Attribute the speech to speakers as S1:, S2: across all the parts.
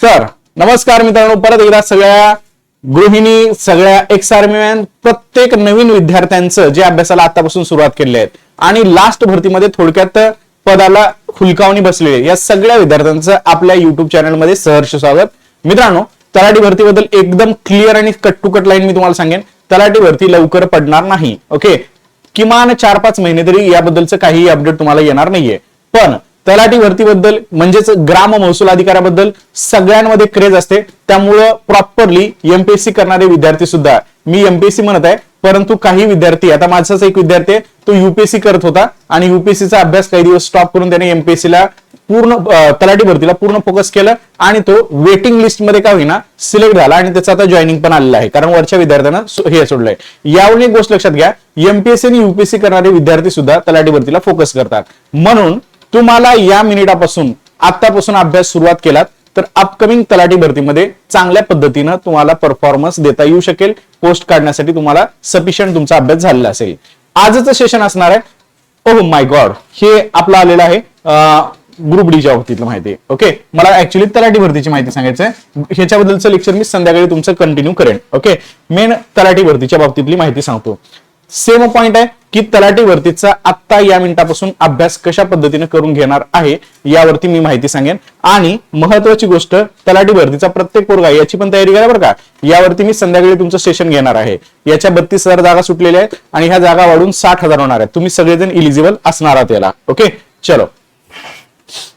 S1: Sir नमस्कार मित्रांनो परत एकदा सगळ्या गृहिणी सगळ्या एक्स आर्मीमॅन प्रत्येक नवीन विद्यार्थ्यांचं जे अभ्यासाला आतापासून सुरुवात केली आहे आणि लास्ट भरतीमध्ये थोडक्यात पदाला हुलकावणी बसलेली या सगळ्या विद्यार्थ्यांचं आपल्या युट्यूब चॅनलमध्ये सहर्ष स्वागत. मित्रांनो तलाठी भरतीबद्दल एकदम क्लिअर आणि कट टू कट लाईन मी तुम्हाला सांगेन. तलाठी भरती लवकर पडणार नाही ओके किमान चार पाच महिने तरी याबद्दलचं काही अपडेट तुम्हाला येणार नाहीये. पण तलाठी भरतीबद्दल म्हणजेच ग्राम महसूल अधिकाऱ्याबद्दल सगळ्यांमध्ये क्रेज असते. त्यामुळं प्रॉपरली एमपीएससी करणारे विद्यार्थी सुद्धा मी एमपीएससी म्हणत आहे परंतु काही विद्यार्थी आता माझाच एक विद्यार्थी आहे तो युपीएससी करत होता आणि युपीएससीचा अभ्यास काही दिवस स्टॉप करून त्याने एमपीएससी ला पूर्ण तलाठी भरतीला पूर्ण फोकस केलं आणि तो वेटिंग लिस्टमध्ये का होईना सिलेक्ट झाला आणि त्याचा आता जॉईनिंग पण आलेलं आहे. कारण वरच्या विद्यार्थ्यांना हे सोडलंय. यावरून एक गोष्ट लक्षात घ्या एमपीएससी आणि युपीएससी करणारे विद्यार्थी सुद्धा तलाठी भरतीला फोकस करतात. म्हणून तुम्हाला या मिनिटापासून आतापासून अभ्यास सुरुवात केलात तर अपकमिंग तलाठी भरतीमध्ये चांगल्या पद्धतीनं तुम्हाला परफॉर्मन्स देता येऊ शकेल. पोस्ट काढण्यासाठी तुम्हाला सफिशियंट तुमचा अभ्यास झालेला असेल. आजचं सेशन असणार आहे. ओह माय गॉड हे आपलं आलेलं आहे ग्रुप डीच्या बाबतीतलं माहिती आहे. ओके मला ऍक्च्युली तलाठी भरतीची माहिती सांगायचं आहे. ह्याच्याबद्दलचं लेक्चर मी संध्याकाळी तुमचं कंटिन्यू करेन. ओके मेन तलाठी भरतीच्या बाबतीतली माहिती सांगतो. सेम पॉइंट आहे की तलाठी भरतीचा आत्ता या मिनिटापासून अभ्यास कशा पद्धतीने करून घेणार आहे यावरती मी माहिती सांगेन. आणि महत्वाची गोष्ट तलाठी भरतीचा प्रत्येक पोरगा याची पण तयारी करा बरं का. यावरती मी संध्याकाळी तुमचं सेशन घेणार आहे. याच्या बत्तीस हजार जागा सुटलेल्या आहेत आणि ह्या जागा वाढून साठ हजार होणार आहेत. तुम्ही सगळेजण इलिजिबल असणार आहात याला. ओके चलो.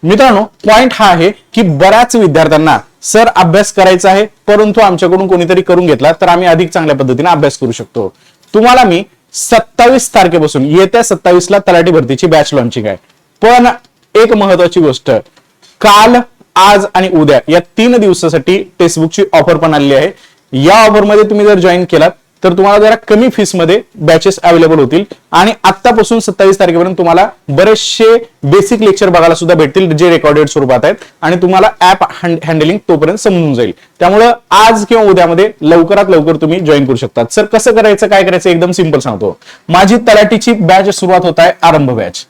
S1: मित्रांनो पॉइंट हा आहे की बऱ्याच विद्यार्थ्यांना सर अभ्यास करायचा आहे परंतु आमच्याकडून कोणीतरी करून घेतला तर आम्ही अधिक चांगल्या पद्धतीने अभ्यास करू शकतो. तुम्हाला मी सत्तावीस तारखेपासून येत्या सत्तावीसला तलाठी भरतीची बॅच लॉन्चिंग आहे. पण एक महत्वाची गोष्ट काल आज आणि उद्या या तीन दिवसासाठी टेक्स्टबुकची ऑफर पण आलेली आहे. या ऑफरमध्ये तुम्ही जर जॉईन केलात तर तुम्हाला जरा कमी फीसमध्ये बॅचेस अवेलेबल होतील. आणि आतापासून सत्तावीस तारखेपर्यंत तुम्हाला बरेचसे बेसिक लेक्चर बघायला सुद्धा भेटतील जे रेकॉर्डेड स्वरूपात आहेत. आणि तुम्हाला ऍप हँडलिंग तोपर्यंत समजून जाईल. त्यामुळं आज किंवा उद्यामध्ये लवकरात लवकर तुम्ही जॉईन करू शकता सर कसं करायचं काय करायचं एकदम सिंपल सांगतो. माझी तलाठीची बॅच सुरुवात होत आहे आरंभ बॅच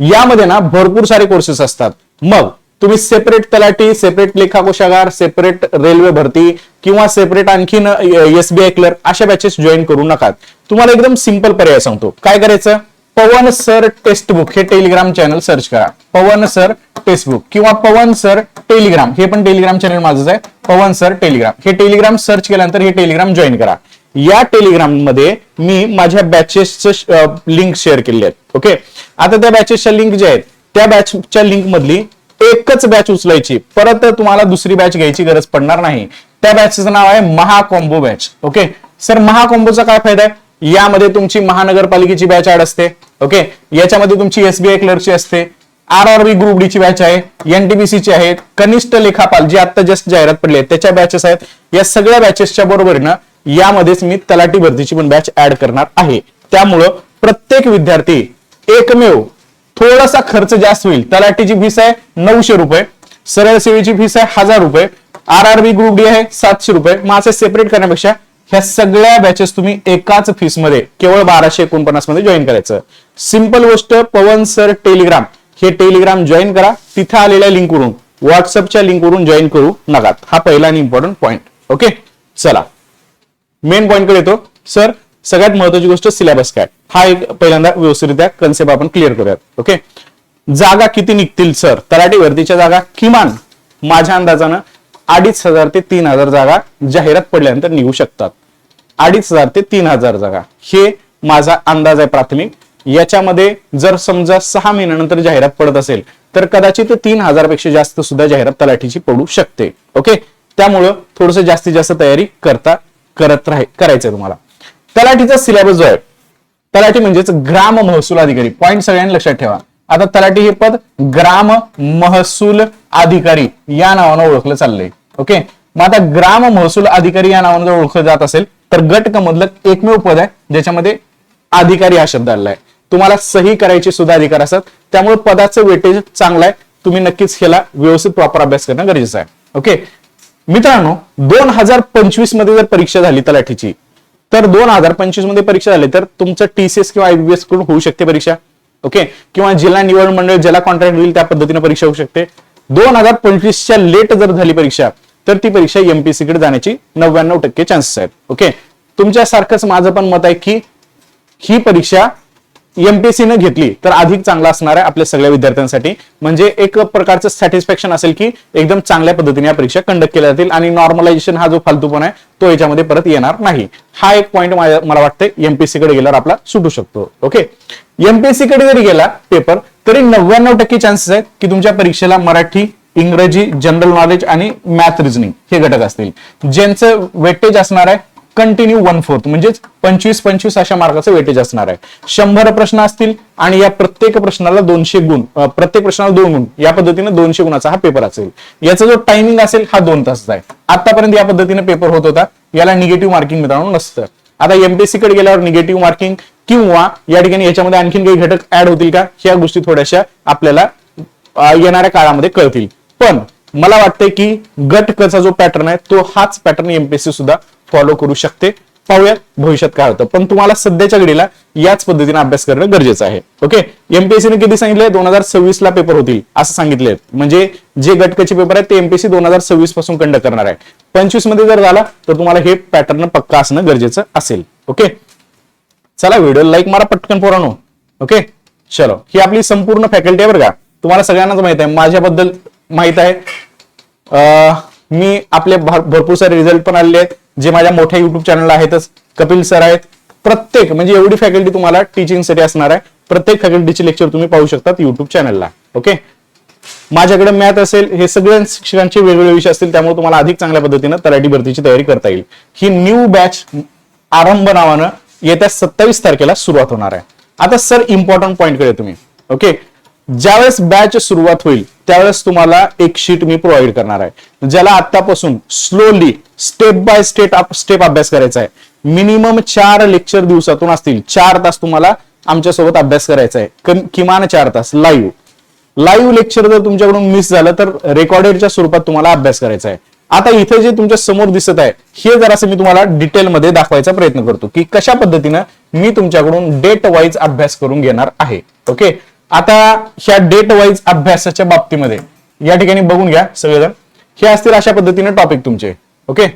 S1: यामध्ये ना भरपूर सारे कोर्सेस असतात. मग तुम्ही सेपरेट तलाठी सेपरेट लेखाकोशागार सेपरेट रेल्वे भरती किंवा सेपरेट आणखीन एसबीआय क्लर्क अशा बॅचेस जॉईन करू नका तुम्हाला एकदम सिंपल पर्याय सांगतो. काय करायचं? पवन सर टेक्स्टबुक हे टेलिग्राम चॅनल सर्च करा. पवन सर टेक्स्टबुक किंवा पवन सर टेलिग्राम हे पण टेलिग्राम चॅनल माझंच आहे. पवन सर टेलिग्राम हे टेलिग्राम सर्च केल्यानंतर हे टेलिग्राम जॉईन करा. या टेलिग्राममध्ये मी माझ्या बॅचेसचं लिंक शेअर केले आहेत. ओके आता त्या बॅचेसच्या लिंक जे आहेत त्या बॅचच्या लिंक मधली एकच बॅच उचलायची. परत तुम्हाला दुसरी बॅच घ्यायची गरज पडणार नाही. त्या बॅचचं नाव आहे महाकॉम्बो बॅच ओके सर महाकॉम्बोचा काय फायदा आहे? यामध्ये तुमची महानगरपालिकेची बॅच ऍड असते. ओके याच्यामध्ये तुमची एसबीआय क्लर्कची असते. आर आर बी ग्रुप ची बॅच आहे. एनटीबीसी ची आहे. कनिष्ठ लेखापाल जी आता जस्ट जाहिरात पडली आहे त्याच्या बॅचेस आहेत. या सगळ्या बॅचेसच्या बरोबरीनं यामध्येच मी तलाठी भरतीची पण बॅच ऍड करणार आहे. त्यामुळं प्रत्येक विद्यार्थी एकमेव थोडासा खर्च जास्त होईल. तलाठीची फीस आहे नऊशे रुपये. सरळ सेवेची फीस आहे हजार रुपये. R R B group D आहे सातशे रुपये. मग असे सेपरेट करण्यापेक्षा ह्या सगळ्या बॅचेस तुम्ही एकाच फीसमध्ये केवळ बाराशे एकोणपन्नासमध्ये जॉईन करायचं. सिंपल गोष्ट पवन सर टेलिग्राम हे टेलिग्राम जॉईन करा. तिथे आलेल्या लिंकवरून व्हॉट्सअपच्या लिंकवरून जॉईन करू नका. हा पहिला आणि इम्पॉर्टंट पॉईंट ओके चला. मेन पॉईंटकडे येतो. सर सगळ्यात महत्वाची गोष्ट सिलेबस काय? हा एक पहिल्यांदा व्यवस्थितरित्या कन्सेप्ट आपण क्लिअर करूयात ओके जागा किती निघतील सर तलाठी भरतीच्या जागा किमान माझ्या अंदाजानं अडीच हजार ते तीन हजार जागा जाहिरात पडल्यानंतर निघू शकतात. अडीच हजार ते तीन हजार जागा. हे माझा अंदाज आहे प्राथमिक. याच्यामध्ये जर समजा सहा महिन्यानंतर जाहिरात पडत असेल तर कदाचित तीन हजारपेक्षा जास्त सुद्धा जाहिरात तलाठीची पडू शकते ओके त्यामुळं थोडस जास्तीत जास्त तयारी करता करत राहाय करायचंय तुम्हाला. तलाठीचा सिलेबस जो आहे तलाठी म्हणजेच ग्राम महसूल अधिकारी. पॉईंट सगळ्यांनी लक्षात ठेवा. आता तलाठी हे पद ग्राम महसूल अधिकारी या नावानं ओळखलं चाललंय. ओके मग आता ग्राम महसूल अधिकारी या नावानं जर ओळखलं जात असेल तर गट मधलं एकमेव पद आहे ज्याच्यामध्ये अधिकारी हा शब्द आलेला आहे. तुम्हाला सही करायचे सुद्धा अधिकार असतात. त्यामुळे पदाचं वेटेज चांगलं आहे. तुम्ही नक्कीच ह्याला व्यवस्थित प्रॉपर अभ्यास करणं गरजेचं आहे. ओके मित्रांनो दोन हजार पंचवीसमध्ये जर परीक्षा झाली तलाठीची तर दोन हजार पंचवीसमध्ये परीक्षा झाली तर तुमचं टीसीएस किंवा आयबीएसकडून होऊ शकते परीक्षा ओके किंवा जिल्हा निवड मंडळ ज्याला कॉन्ट्रॅक्ट होईल त्या पद्धतीने परीक्षा होऊ शकते. दोन हजार पंचवीसच्या लेट जर झाली परीक्षा तर ती परीक्षा एमपीसी कडे जाण्याची नव्याण्णव टक्के चान्सेस आहेत ओके तुमच्यासारखंच माझं पण मत आहे की ही परीक्षा एमपीएससी न घेतली तर अधिक चांगला असणार आहे आपल्या सगळ्या विद्यार्थ्यांसाठी. म्हणजे एक प्रकारचं सॅटिस्फॅक्शन असेल की एकदम चांगल्या पद्धतीने या परीक्षा कंडक्ट केल्या जातील आणि नॉर्मलायझेशन हा जो फालतूपण आहे तो याच्यामध्ये परत येणार नाही. हा एक पॉईंट मला वाटतं एमपीएससी कडे गेल्यावर आपला सुटू शकतो. ओके एमपीएससी कडे जरी गेला पेपर तरी नव्याण्णव टक्के चान्सेस आहेत की तुमच्या परीक्षेला मराठी इंग्रजी जनरल नॉलेज आणि मॅथ रिझनिंग हे घटक असतील. ज्यांचं वेटेज असणार आहे कंटिन्यू वन फोर्थ म्हणजेच पंचवीस पंचवीस अशा मार्काचं वेटेज असणार आहे. शंभर प्रश्न असतील आणि या प्रत्येक प्रश्नाला दोनशे गुण प्रत्येक प्रश्नाला दोन गुण. या पद्धतीने दोनशे गुणाचा हा पेपर असेल. याचा जो टायमिंग असेल हा दोन तासचा आहे. आतापर्यंत या पद्धतीने पेपर होत होता. याला निगेटिव्ह मार्किंग मित्रांनो नसतं. आता एमपीएससी कडे गेल्यावर निगेटिव्ह मार्किंग किंवा या ठिकाणी याच्यामध्ये आणखीन काही घटक ऍड होतील का? ह्या गोष्टी थोड्याशा आपल्याला येणाऱ्या काळामध्ये कळतील. पण मला वाटतंय की गट कचा जो पॅटर्न आहे तो हाच पॅटर्न एमपीएससी सुद्धा फॉलो करू शकते. पाहूया भविष्यात काय होतं. पण तुम्हाला सध्याच्या घडीला याच पद्धतीने अभ्यास करणं गरजेचं आहे. ओके एमपीएससीने किती सांगितलंय? दोन हजार सव्वीस ला पेपर होतील असं सांगितले म्हणजे जे गटकचे पेपर आहेत ते एमपीएससी दोन हजार सव्वीसपासून कंडक्ट करणार आहे. पंचवीसमध्ये जर झाला तर तुम्हाला हे पॅटर्न पक्का असणं गरजेचं असेल. ओके चला व्हिडिओ लाईक मारा पटकन पोरानो. ओके चलो. ही आपली संपूर्ण फॅकल्टी आहे बरं का. तुम्हाला सगळ्यांनाच माहीत आहे. माझ्याबद्दल माहीत आहे. मी आपले भर- भरपूर सारे रिझल्ट पण आलेले आहेत. जे माझ्या मोठ्या युट्यूब चॅनल आहेतच कपिल सर आहेत प्रत्येक म्हणजे एवढी फॅकल्टी तुम्हाला टीचिंगसाठी असणार आहे प्रत्येक फॅकल्टीचे लेक्चर तुम्ही पाहू शकतात युट्यूब चॅनलला ओके माझ्याकडे मॅथ असेल हे सगळे शिक्षकांचे वेगवेगळे विषय असतील त्यामुळे तुम्हाला अधिक चांगल्या पद्धतीनं तलाठी भरतीची तयारी करता येईल. ही न्यू बॅच आरंभ नावानं येत्या सत्तावीस तारखेला सुरुवात होणार आहे. आता सर इम्पॉर्टंट पॉईंटकडे तुम्ही ओके ज्यावेळेस बॅच सुरुवात होईल त्यावेळेस तुम्हाला एक शीट मी प्रोव्हाइड करणार आहे. ज्याला आतापासून slowly step by step step अभ्यास करायचा आहे. मिनिमम चार लेक्चर दिवसातून असतील चार तास तुम्हाला आमच्यासोबत अभ्यास करायचा आहे. किमान चार तास लाईव्ह लाईव्ह लेक्चर जर तुमच्याकडून मिस झालं तर रेकॉर्डेडच्या स्वरूपात तुम्हाला अभ्यास करायचा आहे. आता इथे जे तुमच्यासमोर दिसत आहे हे जरासं मी तुम्हाला डिटेलमध्ये दाखवायचा प्रयत्न करतो की कशा पद्धतीनं मी तुमच्याकडून डेट वाईज अभ्यास करून घेणार आहे. ओके आता ह्या डेट वाईज अभ्यासाच्या बाबतीमध्ये या ठिकाणी बघून घ्या सगळेजण. हे असतील अशा पद्धतीने टॉपिक तुमचे. ओके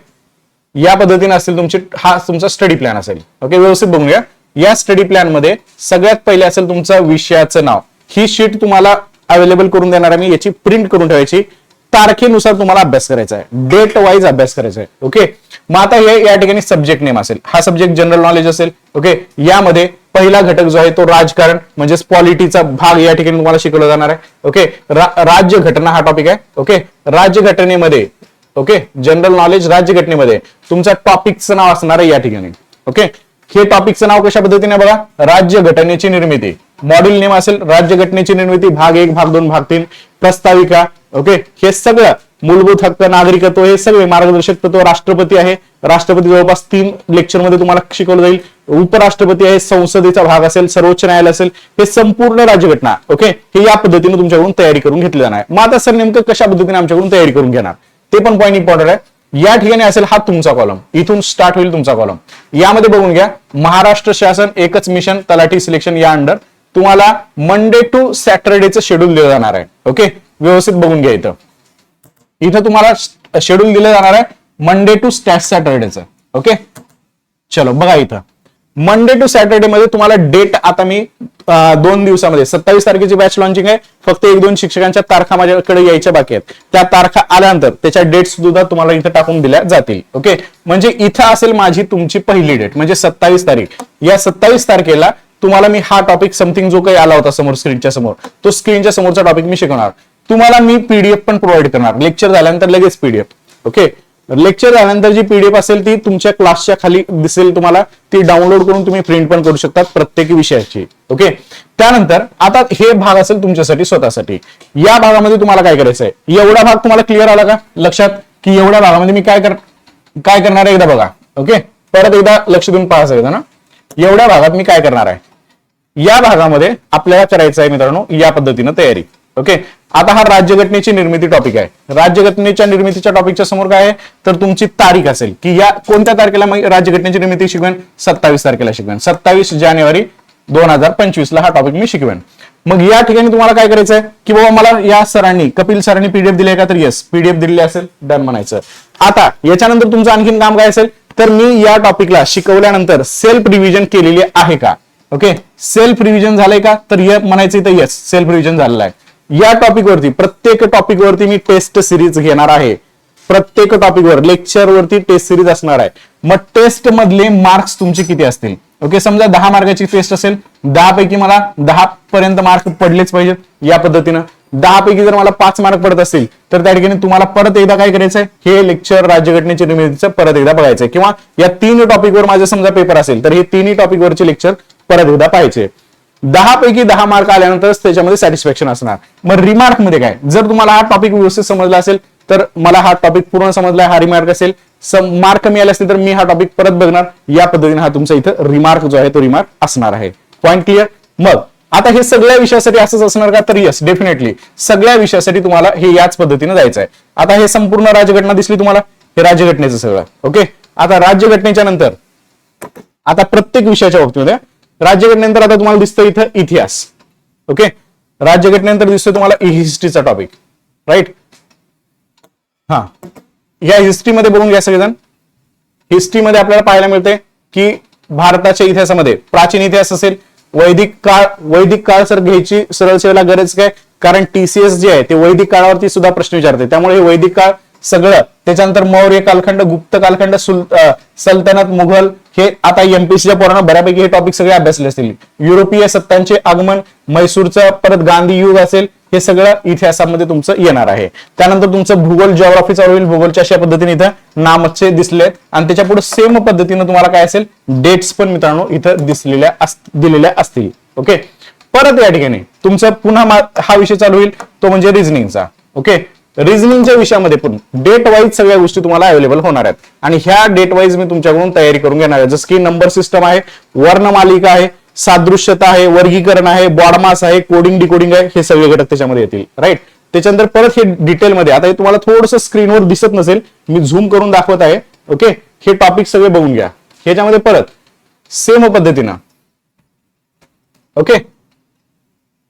S1: या पद्धतीने असतील तुमची हा तुमचा स्टडी प्लॅन असेल. ओके व्यवस्थित बघून घ्या. या स्टडी प्लॅनमध्ये सगळ्यात पहिले असेल तुमचं विषयाचं नाव. ही शीट तुम्हाला अवेलेबल करून देणार आहे मी. याची प्रिंट करून ठेवायची. तारखेनुसार तुम्हाला अभ्यास करायचा आहे. डेट वाईज अभ्यास करायचा आहे. ओके मग आता हे या ठिकाणी सब्जेक्ट नेम असेल. हा सब्जेक्ट जनरल नॉलेज असेल. ओके यामध्ये पहिला घटक जो आहे तो राजकारण म्हणजेच पॉलिटीचा भाग या ठिकाणी तुम्हाला शिकवला जाणार आहे. ओके राज्य घटना हा टॉपिक आहे. ओके राज्य घटनेमध्ये ओके जनरल नॉलेज राज्य घटनेमध्ये तुमच्या टॉपिकचं नाव असणार आहे या ठिकाणी. ओके हे टॉपिकचं नाव कशा पद्धतीने बघा? राज्य घटनेची निर्मिती. मॉड्यूल नेम असेल राज्य घटनेची निर्मिती भाग एक भाग दोन भाग तीन प्रस्ताविका. ओके हे सगळं मूलभूत हक्क नागरिकत्व हे सगळे मार्गदर्शक तत्व राष्ट्रपती आहे. राष्ट्रपती जवळपास तीन लेक्चरमध्ये तुम्हाला शिकवलं जाईल. उपराष्ट्रपती आहे संसदेचा भाग असेल सर्वोच्च न्यायालय असेल हे संपूर्ण राज्यघटना ओके हे या पद्धतीने तुमच्याकडून तयारी करून घेतली जाणार आहे. मग आता सर नेमकं कशा पद्धतीने आमच्याकडून तयारी करून घेणार? ते पण पॉईंट इम्पॉर्टंट आहे. या ठिकाणी असेल हा तुमचा कॉलम इथून स्टार्ट होईल तुमचा कॉलम यामध्ये बघून घ्या महाराष्ट्र शासन एकच मिशन तलाठी सिलेक्शन या अंडर तुम्हाला मंडे टू सॅटरडेचं शेड्यूल दिलं जाणार आहे. ओके व्यवस्थित बघून घ्या इथं. इथं तुम्हाला शेड्यूल दिलं जाणार आहे मंडे टू स्टॅट सॅटरडेचं ओके चलो बघा इथं. मंडे टू सॅटरडे मध्ये तुम्हाला डेट आता मी दोन दिवसामध्ये सत्तावीस तारखेची बॅच लॉन्चिंग आहे. फक्त एक दोन शिक्षकांच्या तारखा माझ्याकडे यायच्या बाकी आहेत. त्या तारखा आल्यानंतर त्याच्या डेट सुद्धा तुम्हाला इथं टाकून दिल्या जातील. ओके म्हणजे इथं असेल माझी तुमची पहिली डेट म्हणजे सत्तावीस तारीख. या सत्तावीस तारखेला तुम्हाला मी हा टॉपिक समथिंग जो काही आला होता समोर स्क्रीनच्या समोर तो स्क्रीनच्या समोरचा टॉपिक मी शिकवणार. तुम्हाला मी पीडीएफ पण प्रोव्हाइड करणार. लेक्चर झाल्यानंतर लगेच पीडीएफ ओके लेक्चर झाल्यानंतर जी पीडीएफ असेल ती तुमच्या क्लासच्या खाली दिसेल तुम्हाला. ती डाउनलोड करून तुम्ही प्रिंट पण करू शकतात प्रत्येक विषयाची. ओके त्यानंतर आता हे भाग असेल तुमच्यासाठी स्वतःसाठी. या भागामध्ये तुम्हाला काय करायचं आहे? एवढा भाग तुम्हाला क्लिअर आला का? लक्षात? की एवढ्या भागामध्ये मी काय कर काय करणार आहे एकदा बघा. ओके परत एकदा लक्ष देऊन पाहायचं एकदा ना एवढ्या भागात मी काय करणार आहे? या भागामध्ये आपल्याला करायचं आहे मित्रांनो या पद्धतीनं तयारी. ओके आता हा राज्यघटनेची निर्मिती टॉपिक आहे. राज्यघटनेच्या निर्मितीच्या टॉपिकच्या समोर काय आहे? तर तुमची तारीख असेल. की या कोणत्या तारखेला मग राज्यघटनेची निर्मिती शिकवेन? सत्तावीस तारखेला शिकवेन. सत्तावीस जानेवारी दोन हजार पंचवीस ला हा टॉपिक मी शिकवेन. मग या ठिकाणी तुम्हाला काय करायचं आहे की बाबा मला या सरांनी कपिल सरांनी पीडीएफ दिले का? तर येस पीडीएफ दिलेली असेल डन म्हणायचं. आता याच्यानंतर तुमचं आणखीन काम काय असेल? तर मी या टॉपिकला शिकवल्यानंतर सेल्फ रिव्हिजन केलेली आहे का? ओके सेल्फ रिव्हिजन झालंय का? तर हे म्हणायचं तर येस सेल्फ रिव्हिजन झालेलं आहे. या टॉपिक वरती प्रत्येक टॉपिक वरती मी टेस्ट सिरीज घेणार आहे. प्रत्येक टॉपिकवर लेक्चर वरती टेस्ट सिरीज असणार आहे. मग टेस्ट मधले मार्क्स तुमचे किती असतील? ओके समजा दहा मार्काची टेस्ट असेल दहा पैकी मला दहा पर्यंत मार्क पडलेच पाहिजेत. या पद्धतीनं. दहा पैकी जर मला पाच मार्क पडत असतील तर त्या ठिकाणी तुम्हाला परत एकदा काय करायचंय? हे लेक्चर राज्यघटनेच्या निर्मितीचं परत एकदा बघायचंय. किंवा या तीन टॉपिकवर माझे समजा पेपर असेल तर हे तिन्ही टॉपिकवरचे लेक्चर परत एकदा पाहायचे. दहा पैकी दहा मार्क आल्यानंतरच त्याच्यामध्ये सॅटिस्फॅक्शन असणार. मग रिमार्कमध्ये काय? जर तुम्हाला हा टॉपिक व्यवस्थित समजला असेल तर मला हा टॉपिक पूर्ण समजला हा रिमार्क असेल. मार्क मिळाले असतील तर मी हा टॉपिक परत बघणार. या पद्धतीने हा तुमचा इथं रिमार्क जो आहे तो रिमार्क असणार आहे. पॉईंट क्लिअर मग आता हे सगळ्या विषयासाठी असंच असणार का? तर येस डेफिनेटली सगळ्या विषयासाठी तुम्हाला हे याच पद्धतीने जायचं आहे आता हे संपूर्ण राज्यघटना दिसली तुम्हाला? हे राज्यघटनेचं सगळं. ओके आता राज्यघटनेच्या नंतर आता प्रत्येक विषयाच्या बाबतीमध्ये राज्यघटनेनंतर आता तुम्हाला दिसतं इथं इतिहास. ओके राज्यघटनेनंतर दिसतोय तुम्हाला हिस्ट्रीचा टॉपिक राईट हा. या हिस्ट्रीमध्ये बघून घ्या सगळेजण. हिस्ट्रीमध्ये आपल्याला पाहायला मिळते की भारताच्या इतिहासामध्ये प्राचीन इतिहास असेल वैदिक काळ वैदिक काळ सर घ्यायची सरळ सेवेला गरज काय? कारण टीसीएस जे आहे ते वैदिक काळावरती सुद्धा प्रश्न विचारते. त्यामुळे हे वैदिक काळ सगळं. त्याच्यानंतर मौर्य कालखंड गुप्त कालखंड सुल सल्तनत मुघल हे आता एमपीसीच्या पोरांना बऱ्यापैकी हे टॉपिक सगळे अभ्यासले असतील. युरोपीय सत्तांचे आगमन म्हैसूरचं परत गांधी युग असेल हे सगळं इतिहासामध्ये तुमचं येणार आहे. त्यानंतर तुमचं भूगोल जॉग्राफी चालू होईल भूगोलच्या अशा पद्धतीने इथं नामचे दिसलेत. आणि त्याच्या पुढे सेम पद्धतीनं तुम्हाला काय असेल डेट्स पण मित्रांनो इथं दिसलेल्या दिलेल्या असतील. ओके परत या ठिकाणी तुमचं पुन्हा हा विषय चालू होईल तो म्हणजे रिझनिंगचा ओके रिझनिंगच्या विषयामध्ये पण डेट वाईज सगळ्या गोष्टी तुम्हाला अवेलेबल होणार आहेत. आणि ह्या डेट वाईज मी तुमच्याकडून तयारी करून घेणार आहे. जसं की नंबर सिस्टम आहे वर्णमालिका आहे सादृश्यता आहे वर्गीकरण आहे बॉडमास आहे कोडिंग डिकोडिंग आहे हे सगळे घटक त्याच्यामध्ये येतील. राईट त्याच्यानंतर परत हे डिटेलमध्ये आता हे तुम्हाला थोडस स्क्रीनवर दिसत नसेल मी झूम करून दाखवत आहे. ओके हे टॉपिक सगळे बघून घ्या. ह्याच्यामध्ये परत सेम पद्धतीनं. ओके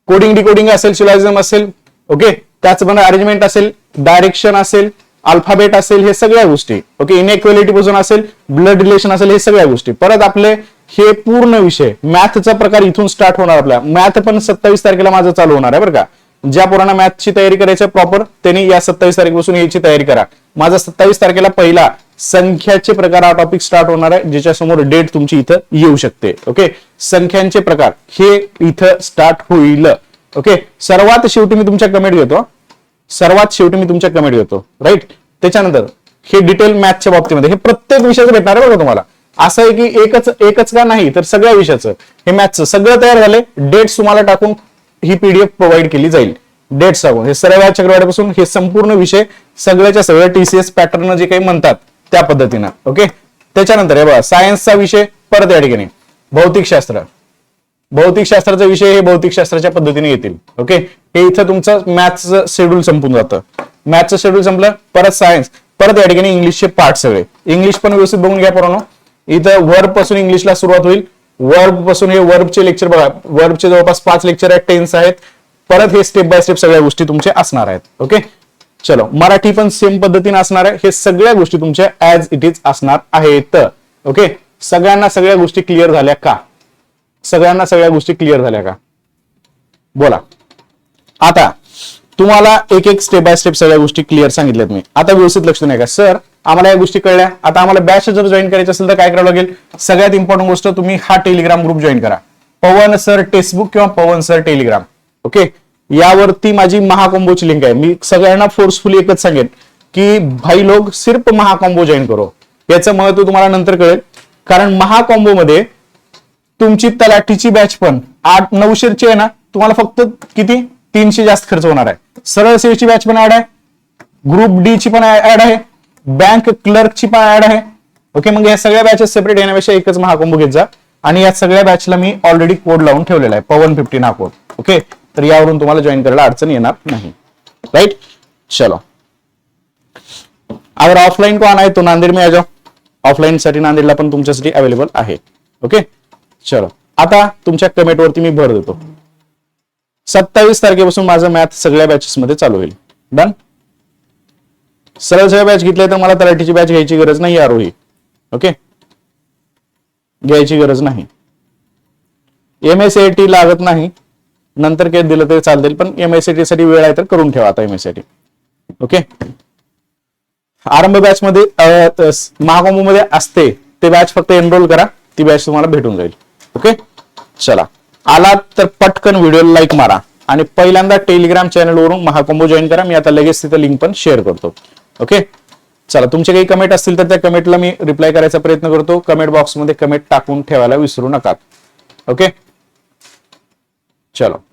S1: कोडिंग डिकोडिंग असेल शिलायझम असेल. ओके त्याचप्रमाणे अरेंजमेंट असेल डायरेक्शन असेल अल्फाबेट असेल हे सगळ्या गोष्टी. ओके इनइक्वेलिटी पासून असेल ब्लड रिलेशन असेल हे सगळ्या गोष्टी. परत आपले हे पूर्ण विषय मॅथचा प्रकार इथून स्टार्ट होणार आपल्या मॅथ पण सत्तावीस तारखेला माझं चालू होणार आहे बरं का. ज्या पोरांना मॅथची तयारी करायची प्रॉपर त्यांनी या सत्तावीस तारखेपासून याची तयारी करा. माझा सत्तावीस तारखेला पहिला संख्याचे प्रकार हा टॉपिक स्टार्ट होणार आहे ज्याच्यासमोर डेट तुमची इथं येऊ शकते. ओके संख्यांचे प्रकार हे इथं स्टार्ट होईल. ओके सर्वात शेवटी मी तुमच्या कमेंट घेतो. सर्वात शेवटी मी तुमच्या कमेंट घेतो. राईट त्याच्यानंतर हे डिटेल मॅथच्या बाबतीमध्ये हे प्रत्येक विषयाचं भेटणार आहे बघा तुम्हाला. असं आहे की एकच एकच का नाही तर सगळ्या विषयाचं. हे मॅथचं सगळं तयार झालंय. डेट्स तुम्हाला टाकून ही पीडीएफ प्रोव्हाइड केली जाईल. डेट्स टाकून. हे सर्व चक्रवाडीपासून हे संपूर्ण विषय सगळ्याच्या सगळ्या टीसीएस पॅटर्न जे काही म्हणतात त्या पद्धतीनं. ओके त्याच्यानंतर हे बघा सायन्सचा विषय परत या ठिकाणी. भौतिकशास्त्र. भौतिकशास्त्राचा विषय हे भौतिकशास्त्राच्या पद्धतीने येतील. ओके हे इथं तुमचं मॅथचं शेड्यूल संपून जातं. मॅथचं शेड्यूल संपलं परत सायन्स परत या ठिकाणी इंग्लिशचे पार्ट सगळे. इंग्लिश पण व्यवस्थित बघून घ्या पोरांनो. इथं वर्बपासून इंग्लिशला सुरुवात होईल. वर्बपासून हे वर्बचे लेक्चर बघा. वर्बचे जवळपास पाच लेक्चर आहेत टेन्स आहेत. परत हे स्टेप बाय स्टेप सगळ्या गोष्टी तुमच्या असणार आहेत. ओके चलो मराठी पण सेम पद्धतीने असणार आहे. हे सगळ्या गोष्टी तुमच्या ऍज इट इज असणार आहेत. ओके सगळ्यांना सगळ्या गोष्टी क्लिअर झाल्या का? सगळ्यांना सगळ्या गोष्टी क्लिअर झाल्या का? बोला. आता तुम्हाला एक एक स्टेप बाय स्टेप सगळ्या गोष्टी क्लिअर सांगितल्यात मी. आता व्यवस्थित लक्ष नाही का सर आम्हाला या गोष्टी कळल्या. आता आम्हाला बॅच जर जॉईन करायचं असेल तर काय करावं लागेल? सगळ्यात इम्पॉर्टंट गोष्ट तुम्ही हा टेलिग्राम ग्रुप जॉईन करा. पवन सर टेक्स्टबुक किंवा पवन सर टेलिग्राम ओके यावरती माझी महाकॉम्बोची लिंक आहे. मी सगळ्यांना फोर्सफुली एकच सांगेन की भाई लोग सिर्फ महाकॉम्बो जॉईन करो. याचं महत्त्व तुम्हाला नंतर कळेल. कारण महाकॉम्बोमध्ये तुमची तलाठीची बॅच पण आठ नऊशेची आहे ना तुम्हाला फक्त किती? तीनशे जास्त खर्च होणार आहे. सरळ सेवेची बॅच पण ऍड आहे. ग्रुप डी ची पण ऍड आहे. बँक क्लर्कची पण ऍड आहे. ओके मग या सगळ्या बॅचेस सेपरेट येण्यापेक्षा एकच महाकुंभ घेत जा. आणि या सगळ्या बॅचला मी ऑलरेडी कोड लावून ठेवलेला आहे. पवन फिफ्टीन हा कोड ओके तर यावरून तुम्हाला जॉईन करायला अडचण येणार नाही. राईट चलो. अगर ऑफलाईन को आहे? तो नांदेड मी आ जाओ ऑफलाईन साठी नांदेडला पण तुमच्यासाठी अवेलेबल आहे. ओके चलो. आता तुमच्या कमेंटवरती मी भर देतो. सत्तावीस तारखेपासून माझं मॅथ सगळ्या बॅचेस मध्ये चालू होईल. डन सरळ सरळ बॅच घेतल्या तर मला तलाठीची बॅच घ्यायची गरज नाही आरोही. ओके घ्यायची गरज नाही. एम एस टी लागत नाही. नंतर काही दिलं तरी चालतील पण एम एस टी साठी वेळ आहे तर करून ठेवा आता M S T okay Aarambh batch मध्ये महाकोंबो मध्ये असते. ते बॅच फक्त एनरोल करा. ती बॅच तुम्हाला भेटून जाईल. ओके? चला. आलात तर पटकन व्हिडिओला लाईक मारा. आणि पहिल्यांदा टेलिग्राम चॅनलवरून महाकुंभ जॉईन करा. मी आता लगेच तिथं लिंक पण शेअर करतो. ओके? चला तुमचे काही कमेंट असतील तर त्या कमेंटला मी रिप्लाय करायचा प्रयत्न करतो. कमेंट बॉक्समध्ये कमेंट टाकून ठेवायला विसरू नका. ओके? चलो.